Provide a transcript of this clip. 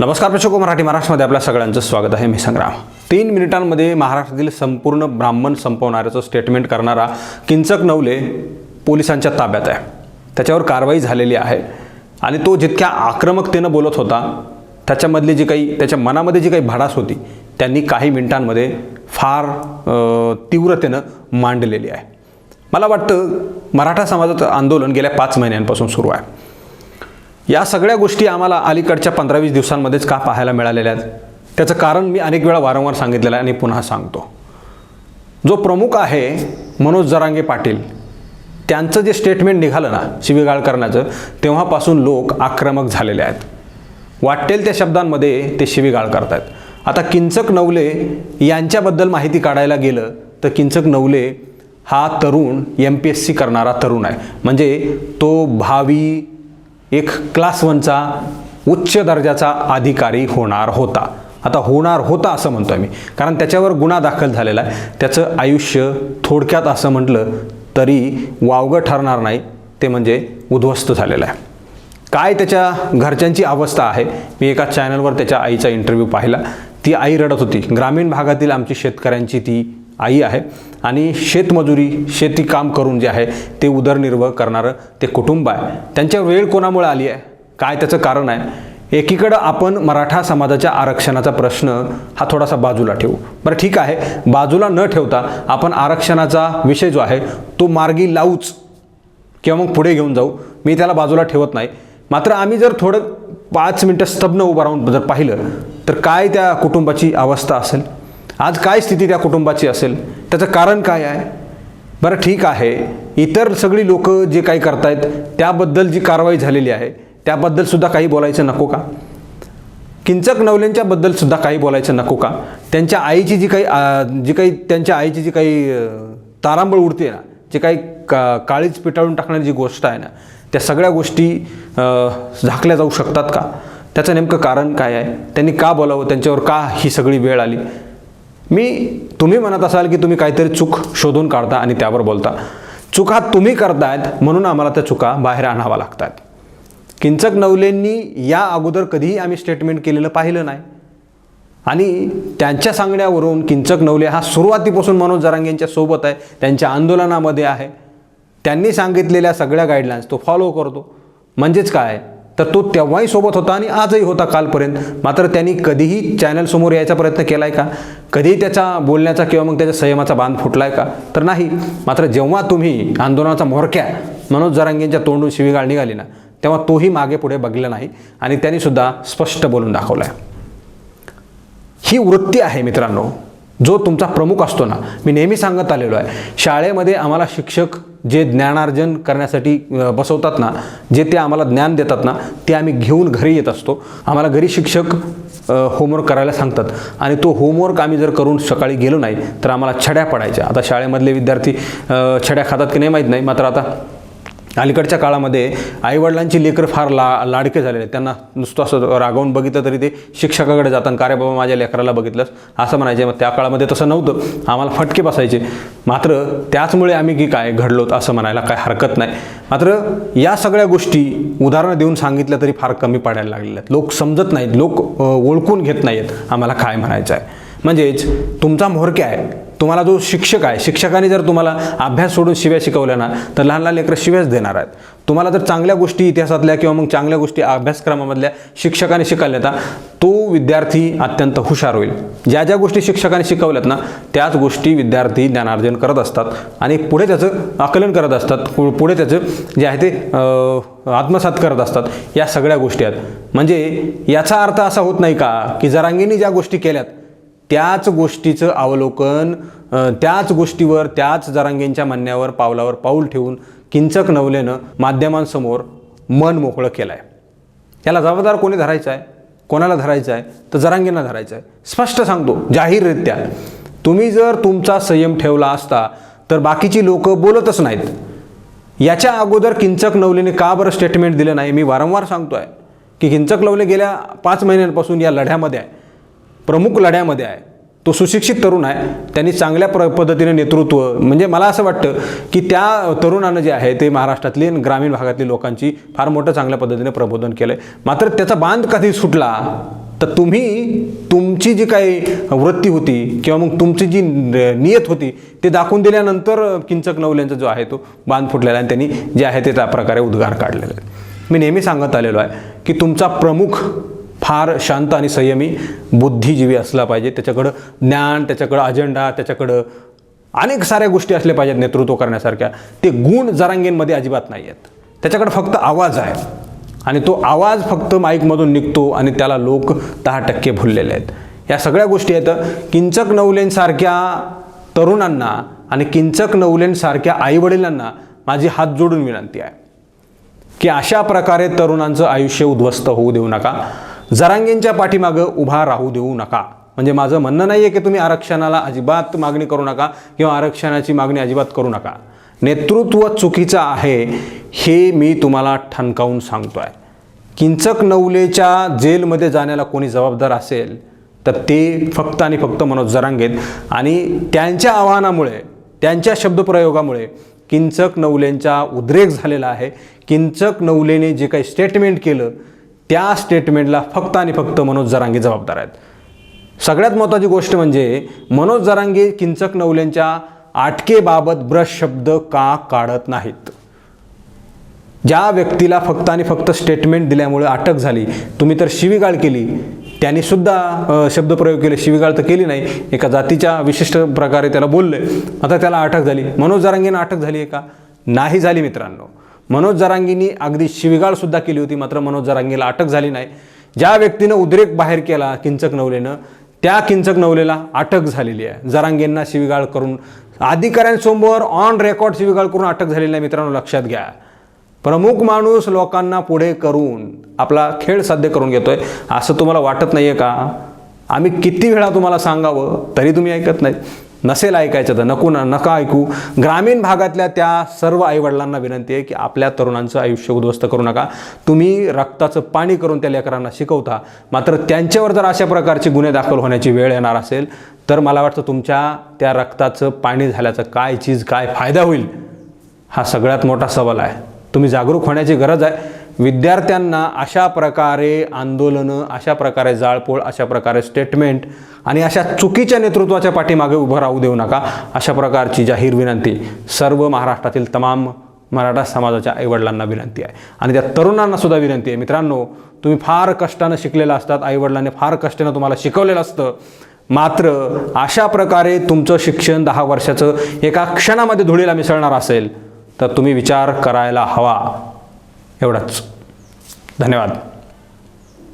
नमस्कार प्रेक्षको हो, मराठी महाराष्ट्रामध्ये आपल्या सगळ्यांचं स्वागत आहे. मी संग्राम. तीन मिनिटांमध्ये महाराष्ट्रातील संपूर्ण ब्राह्मण संपवणाऱ्याचं स्टेटमेंट करणारा किंचक नवले पोलिसांच्या ताब्यात आहे. त्याच्यावर कारवाई झालेली आहे. आणि तो जितक्या आक्रमकतेनं बोलत होता त्याच्यामधली जी काही त्याच्या मनामध्ये जी काही भडास होती त्यांनी काही मिनिटांमध्ये फार तीव्रतेनं मांडलेली आहे. मला वाटतं मराठा समाजाचं आंदोलन गेल्या पाच महिन्यांपासून सुरू आहे. या सगळ्या गोष्टी आम्हाला अलीकडच्या पंधरा वीस दिवसांमध्येच का पाहायला मिळालेल्या आहेत? त्याचं कारण मी अनेक वेळा वारंवार सांगितलेलं आहे आणि पुन्हा सांगतो. जो प्रमुख आहे मनोज जरांगे पाटील त्यांचं जे स्टेटमेंट निघालं ना शिवीगाळ करण्याचं तेव्हापासून लोक आक्रमक झालेले आहेत. वाटेल त्या शब्दांमध्ये ते शिवीगाळ करतायत. आता किंचक नवले यांच्याबद्दल माहिती काढायला गेलं तर किंचक नवले हा तरुण एम पी एस सी करणारा तरुण आहे. म्हणजे तो भावी एक क्लास वनचा उच्च दर्जाचा अधिकारी होणार होता. आता होणार होता असं म्हणतो मी. कारण त्याच्यावर गुन्हा दाखल झालेला आहे. त्याचं आयुष्य थोडक्यात असं म्हटलं तरी वावगं ठरणार नाही. ते म्हणजे उद्ध्वस्त झालेलं आहे. काय त्याच्या घरच्यांची अवस्था आहे? मी एका चॅनलवर त्याच्या आईचा इंटरव्ह्यू पाहिला. ती आई रडत होती. ग्रामीण भागातील आमची शेतकऱ्यांची ती आई आहे आणि शेतमजुरी शेती काम करून जे आहे ते उदरनिर्वाह करणारं ते कुटुंब आहे. त्यांच्या वेळ कोणामुळे आली आहे? काय त्याचं कारण आहे? एकीकडं आपण मराठा समाजाच्या आरक्षणाचा प्रश्न हा थोडासा बाजूला ठेवू. बरं ठीक आहे. बाजूला न ठेवता आपण आरक्षणाचा विषय जो आहे तो मार्गी लावूच किंवा मग पुढे घेऊन जाऊ. मी त्याला बाजूला ठेवत नाही. मात्र आम्ही जर थोडं पाच मिनटं स्तब्न उभं राहून जर पाहिलं तर काय त्या कुटुंबाची अवस्था असेल? आज काय स्थिती त्या कुटुंबाची असेल? त्याचं कारण काय आहे? बरं ठीक आहे. इतर सगळी लोक जे काही करतायत त्याबद्दल जी कारवाई झालेली आहे त्याबद्दलसुद्धा काही बोलायचं नको का? किंचक नवल्यांच्याबद्दलसुद्धा काही बोलायचं नको का? त्यांच्या आईची जी काही जी काही त्यांच्या आईची जी काही तारांबळ उडते ना जे काही का काळीच पिटाळून टाकणारी जी गोष्ट आहे ना त्या सगळ्या गोष्टी झाकल्या जाऊ शकतात का? त्याचं नेमकं कारण काय आहे? त्यांनी का बोलावं? त्यांच्यावर का ही सगळी वेळ आली? मी तुम्ही म्हणत असाल की तुम्ही काहीतरी चूक शोधून काढता आणि त्यावर बोलता. चुका तुम्ही करतायत म्हणून आम्हाला त्या चुका बाहेर आणाव्या लागतात. किंचक नवलेंनी या अगोदर कधीही आम्ही स्टेटमेंट केलेलं पाहिलं नाही. आणि त्यांच्या सांगण्यावरून किंचक नवले हा सुरुवातीपासून मनोज जरांगेंच्या सोबत आहे त्यांच्या आंदोलनामध्ये आहे. त्यांनी सांगितलेल्या सगळ्या गाईडलाईन्स तो फॉलो करतो. म्हणजेच काय? तर तो तेव्हाही सोबत होता आणि आजही होता कालपर्यंत. मात्र त्यांनी कधीही चॅनलसमोर यायचा प्रयत्न केला आहे का? कधीही त्याचा बोलण्याचा किंवा मग त्याच्या संयमाचा बांध फुटला आहे का? तर नाही. मात्र जेव्हा तुम्ही आंदोलनाचा म्होरक्या मनोज जरांगेंच्या तोंडून शिवीगाळ निघाली ना तेव्हा तोही मागे पुढे बघला नाही आणि त्यांनीसुद्धा स्पष्ट बोलून दाखवला आहे ही वृत्ती आहे मित्रांनो. जो तुमचा प्रमुख असतो ना मी नेहमी सांगत आलेलो आहे शाळेमध्ये आम्हाला शिक्षक जे ज्ञानार्जन करण्यासाठी बसवतात ना जे ते आम्हाला ज्ञान देतात ना ते आम्ही घेऊन घरी येत असतो. आम्हाला घरी शिक्षक होमवर्क करायला सांगतात. आणि तो होमवर्क आम्ही जर करून सकाळी गेलो नाही तर आम्हाला छड्या पडायच्या. आता शाळेमधले विद्यार्थी छड्या खातात की नाही माहीत नाही मात्र आता अलीकडच्या काळामध्ये आईवडिलांची लेकर फार ला लाडके झालेले आहेत. त्यांना नुसतं असं रागवून बघितलं तरी ते शिक्षकाकडे जातात का रे बाबा माझ्या लेकराला बघितलंस. असं म्हणायचे. मग त्या काळामध्ये तसं नव्हतं. आम्हाला फटके बसायचे. मात्र त्याचमुळे आम्ही की काय घडलोत असं म्हणायला काय हरकत नाही. मात्र या सगळ्या गोष्टी उदाहरणं देऊन सांगितल्या तरी फार कमी पडायला लागलेल्या आहेत लोक समजत नाहीत. लोक ओळखून घेत नाहीत आम्हाला काय म्हणायचं आहे. म्हणजेच तुमचा म्होरक्या आहे. तुम्हाला जो शिक्षक आहे शिक्षकाने जर तुम्हाला अभ्यास सोडून शिव्या शिकवल्या ना तर लहान लहान लेकरं शिव्याच देणार आहेत. तुम्हाला जर चांगल्या गोष्टी इतिहासातल्या किंवा मग चांगल्या गोष्टी अभ्यासक्रमामधल्या शिक्षकाने शिकवल्या ना तो विद्यार्थी अत्यंत हुशार होईल. ज्या ज्या गोष्टी शिक्षकाने शिकवल्यात ना त्याच गोष्टी विद्यार्थी ज्ञानार्जन करत असतात आणि पुढे त्याचं आकलन करत असतात. पु- पुढे त्याचं जे आहे ते आत्मसात करत असतात. या सगळ्या गोष्टी आहेत. म्हणजे याचा अर्थ असा होत नाही का की जरांगींनी ज्या गोष्टी केल्यात त्याच गोष्टीचं अवलोकन त्याच गोष्टीवर त्याच जरांगेंच्या म्हणण्यावर पावलावर पाऊल ठेवून किंचक नवलेनं माध्यमांसमोर मन मोकळं केलं आहे याला जबाबदार कोणी धरायचं आहे? कोणाला धरायचं आहे? तर जरांगींना धरायचं आहे. स्पष्ट सांगतो जाहीररित्या. तुम्ही जर तुमचा संयम ठेवला असता तर बाकीची लोक बोलतच नाहीत. याच्या अगोदर किंचक नवलेने का बरं स्टेटमेंट दिलं नाही? मी वारंवार सांगतो आहे की किंचक नवले गेल्या पाच महिन्यांपासून या लढ्यामध्ये आहे. प्रमुख लढ्यामध्ये आहे. तो सुशिक्षित तरुण आहे. त्यांनी चांगल्या प्र पद्धतीने नेतृत्व म्हणजे मला असं वाटतं की त्या तरुणानं जे आहे ते महाराष्ट्रातली आणि ग्रामीण भागातली लोकांची फार मोठं चांगल्या पद्धतीने प्रबोधन केलं आहे मात्र त्याचा बांध कधी सुटला तर तुम्ही तुमची जी काही वृत्ती होती किंवा मग तुमची जी नियत होती ते दाखवून दिल्यानंतर किंचक नवल्यांचा जो आहे तो बांध फुटलेला आणि त्यांनी जे आहे ते त्या प्रकारे उद्गार काढलेले आहे मी नेहमी सांगत आलेलो आहे की तुमचा प्रमुख फार शांत आणि संयमी बुद्धिजीवी असला पाहिजे. त्याच्याकडं ज्ञान त्याच्याकडं अजेंडा त्याच्याकडं अनेक साऱ्या गोष्टी असल्या पाहिजेत नेतृत्व करण्यासारख्या. ते गुण जरांगेंमध्ये अजिबात नाही आहेत त्याच्याकडे फक्त आवाज आहे. आणि तो आवाज फक्त माईकमधून निघतो आणि त्याला लोक दहा टक्के भुललेले आहेत. या सगळ्या गोष्टी आहेत. किंचक नवलेंसारख्या तरुणांना आणि किंचक नवलेंसारख्या आईवडिलांना माझी हात जोडून विनंती आहे. की अशा प्रकारे तरुणांचं आयुष्य उद्ध्वस्त होऊ देऊ नका. जरांगेंच्या पाठीमागं उभा राहू देऊ नका. म्हणजे माझं म्हणणं नाही आहे की तुम्ही आरक्षणाला अजिबात मागणी करू नका किंवा आरक्षणाची मागणी अजिबात करू नका. नेतृत्व चुकीचं आहे हे मी तुम्हाला ठणकावून सांगतो आहे किंचक नवलेच्या जेलमध्ये जाण्याला कोणी जबाबदार असेल तर ते फक्त आणि फक्त मनोज जरांगेत आणि त्यांच्या आव्हानामुळे त्यांच्या शब्दप्रयोगामुळे किंचक नवलेंचा उद्रेक झालेला आहे. किंचक नवलेने जे काही स्टेटमेंट केलं त्या स्टेटमेंटला फक्त आणि फक्त मनोज जरांगे जबाबदार आहेत. सगळ्यात महत्त्वाची गोष्ट म्हणजे मनोज जरांगे किंचक नवलेंच्या आटकेबाबत ब्रश शब्द का काढत नाहीत? ज्या व्यक्तीला फक्त आणि फक्त स्टेटमेंट दिल्यामुळे अटक झाली तुम्ही तर शिवीगाळ केली. त्यांनी सुद्धा शब्दप्रयोग केले. शिवीगाळ तर केली नाही. एका जातीच्या विशिष्ट प्रकारे त्याला बोलले. आता त्याला अटक झाली. मनोज जरांगीनं अटक झाली आहे का? नाही झाली मित्रांनो. मनोज जरांगीनी अगदी शिवीगाळसुद्धा केली होती मात्र मनोज जरांगीला अटक झाली नाही. ज्या व्यक्तीनं उद्रेक बाहेर केला किंचक नवलेनं त्या किंचक नवलेला अटक झालेली आहे. जरांगेंना शिवीगाळ करून अधिकाऱ्यांसमोर ऑन रेकॉर्ड शिवीगाळ करून अटक झालेली नाही मित्रांनो लक्षात घ्या. प्रमुख माणूस लोकांना पुढे करून आपला खेळ साध्य करून घेतोय. असं तुम्हाला वाटत नाही आहे का? आम्ही किती वेळा तुम्हाला सांगावं तरी तुम्ही ऐकत नाही. नसेल ऐकायचं तर नको ना नका ऐकू. ग्रामीण भागातल्या त्या सर्व आईवडिलांना विनंती आहे की आपल्या तरुणांचं आयुष्य उद्ध्वस्त करू नका. तुम्ही रक्ताचं पाणी करून त्या लेकरांना शिकवता. मात्र त्यांच्यावर जर अशा प्रकारचे गुन्हे दाखल होण्याची वेळ येणार असेल तर मला वाटतं तुमच्या त्या रक्ताचं पाणी झाल्याचं काय चीज काय फायदा होईल? हा सगळ्यात मोठा सवाल आहे. तुम्ही जागरूक होण्याची गरज आहे. विद्यार्थ्यांना अशा प्रकारे आंदोलनं अशा प्रकारे जाळपोळ अशा प्रकारे स्टेटमेंट आणि अशा चुकीच्या नेतृत्वाच्या पाठीमागे उभं राहू देऊ नका अशा प्रकारची जाहीर विनंती सर्व महाराष्ट्रातील तमाम मराठा समाजाच्या आईवडिलांना विनंती आहे. आणि त्या तरुणांना सुद्धा विनंती आहे. मित्रांनो तुम्ही फार कष्टानं शिकलेलं असतात आईवडिलांनी फार कष्टानं तुम्हाला शिकवलेलं असतं. मात्र अशा प्रकारे तुमचं शिक्षण दहा वर्षाचं एका क्षणामध्ये धुळीला मिसळणार असेल तर तुम्ही विचार करायला हवा. एवढंच. धन्यवाद.